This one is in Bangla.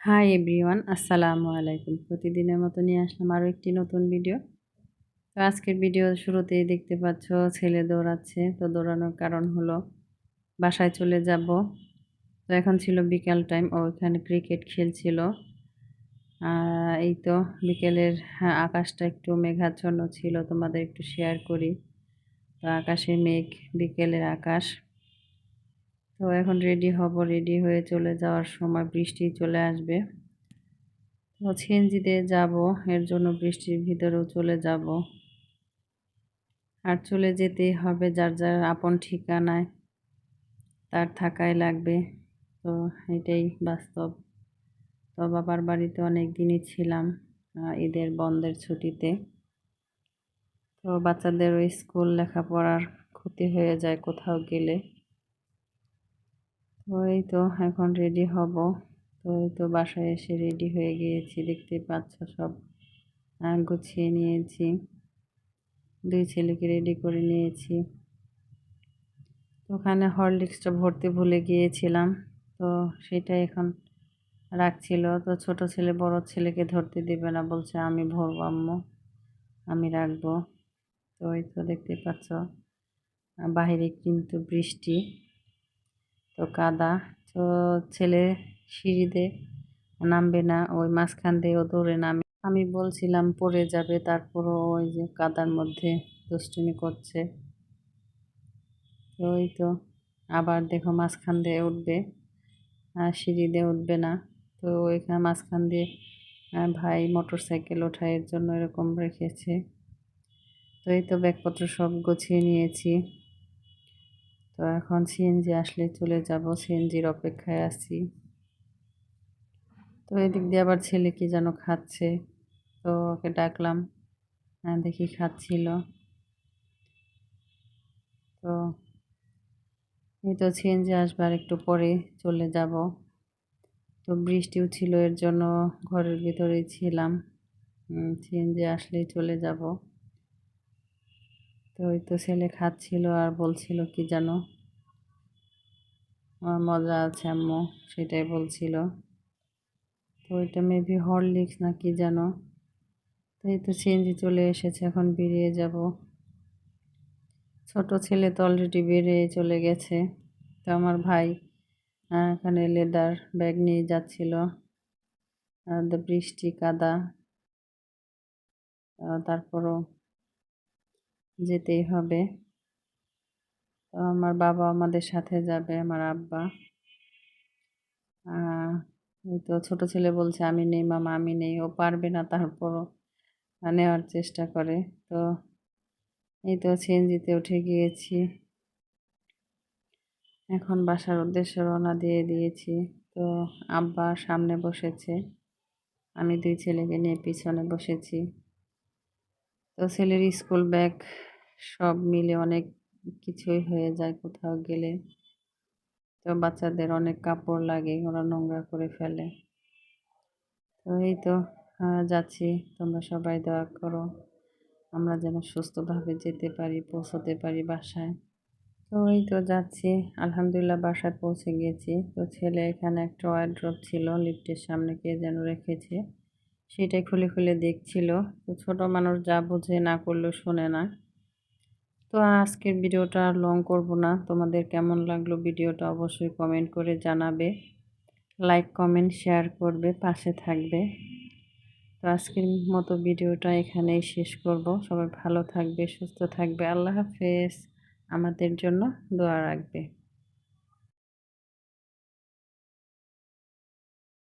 হাই এভরিওয়ান আসসালামু আলাইকুম প্রতিদিনের মতো নিয়ে আসলাম আরও একটি নতুন ভিডিও তো আজকের ভিডিও শুরুতেই দেখতে পাচ্ছ ছেলে দৌড়াচ্ছে। তো দৌড়ানোর কারণ হলো বাসায় চলে যাব। তো এখন ছিল বিকাল টাইম ও এখানে ক্রিকেট খেলছিল। এই তো বিকেলের হ্যাঁ, আকাশটা একটু মেঘাচ্ছন্ন ছিল। তোমাদের একটু শেয়ার করি। তো আকাশে মেঘ বিকেলের আকাশ। তো এখন রেডি হব রেডি হয়ে চলে যাওয়ার সময় বৃষ্টি চলে আসবে। তো সিএনজিতে যাব, এর জন্য বৃষ্টির ভিতরেও চলে যাব। আর চলে যেতেই হবে যার যার আপন ঠিকানায়, তার থাকাই লাগবে। তো এটাই বাস্তব। তো বাবার বাড়িতে অনেক দিনই ছিলাম ঈদের বন্ধের ছুটিতে। তো বাচ্চাদেরও স্কুল লেখাপড়ার ক্ষতি হয়ে যায় কোথাও গেলে। এই তো এখন রেডি হব। তো এই তো বাসায় এসে রেডি হয়ে গিয়েছি দেখতে পাচ্ছ সব। গুছিয়ে নিয়েছি। দুই ছেলেকে রেডি করে নিয়েছি। ওখানে হরলিক্সটা ভরতে ভুলে গিয়েছিলাম, তো সেটা এখন রাখছিল। তো ছোট ছেলে বড় ছেলেকে ধরতে দেবে না, বলছে আমি ভরবো আম্মু, আমি রাখব। তো ওই তো দেখতে পাচ্ছ। বাহিরে কিন্তু বৃষ্টি। তো কাদা, তো ছেলে সিঁড়িতে নামবে না, ওই মাঝখান দিয়ে ও দৌড়ে নামে। আমি বলছিলাম, পড়ে যাবে তারপরও ওই যে কাদার মধ্যে দুষ্টুমি করছে। ওই তো, আবার দেখো মাঝখান দিয়ে উঠবে, আর সিঁড়ি দিয়ে উঠবে না। তো ওইখানে মাঝখান দিয়ে ভাই মোটর সাইকেল ওঠার জন্য এরকম রেখেছে। তো এই তো ব্যাগপত্র সব গুছিয়ে নিয়েছি। তো এখন সিএনজি আসলে চলে যাব সিএনজির অপেক্ষায় আছি। তো এদিক দিয়ে আবার ছেলে কি যেন খাচ্ছে, তো ওকে ডাকলাম হ্যাঁ দেখি খাচ্ছিল। তো এই তো সিএনজি আসবার একটু পরে চলে যাব। তো বৃষ্টিও ছিল, এর জন্য ঘরের ভিতরেই ছিলাম। সিএনজি আসলেই চলে যাব। তো ওই তো ছেলে খাচ্ছিল আর বলছিল কি যেন মজা আছে আম্মু, সেটাই বলছিল। তো ওইটা মেবি হরলিক্স না কি যেন তো এই তো সিএনজি চলে এসেছে, এখন বেরিয়ে যাব। ছোট ছেলে তো অলরেডি বেরিয়ে চলে গেছে। তো আমার ভাই এখানে লেদার ব্যাগ নিয়ে যাচ্ছিল। বৃষ্টি কাদা। তারপরও যেতেই হবে। তো আমার বাবা আমাদের সাথে যাবে, আমার আব্বা। এই তো ছোটো ছেলে বলছে, আমি নেই মামা, আমি নেই। ও পারবে না তারপরও নেওয়ার চেষ্টা করে। তো এই তো সিএনজিতে উঠে গিয়েছি। এখন বাসার উদ্দেশ্যে রওনা দিয়ে দিয়েছি। তো আব্বা সামনে বসেছে, আমি দুই ছেলেকে নিয়ে পিছনে বসেছি। তো ছেলের স্কুল ব্যাগ সব মিলে অনেক কিছুই হয়ে যায় কোথাও গেলে। তো বাচ্চাদের অনেক কাপড় লাগে, ওরা নোংরা করে ফেলে। তো এই তো যাচ্ছি। তোমরা সবাই দোয়া করো, আমরা যেন সুস্থভাবে যেতে পারি, পৌঁছতে পারি বাসায়। তো এই তো যাচ্ছি, আলহামদুলিল্লাহ বাসায় পৌঁছে গিয়েছি তো ছেলে এখানে একটা ওয়ার্ড্রপ ছিল লিফটের সামনে কে যেন রেখেছে, সেটাই খুলে খুলে দেখছিল। তো ছোট মানুষ যা বুঝে না করলেও শোনে না। তো আজকের ভিডিওটা আর লং করব না। তোমাদের কেমন লাগল ভিডিওটা অবশ্যই কমেন্ট করে জানাবে। লাইক কমেন্ট শেয়ার করবে, পাশে থাকবে। তো আজকের মতো ভিডিওটা এখানেই শেষ করব। সবাই ভালো থাকবে, সুস্থ থাকবে। আল্লাহ হাফেজ। আমাদের জন্য দোয়া রাখবে।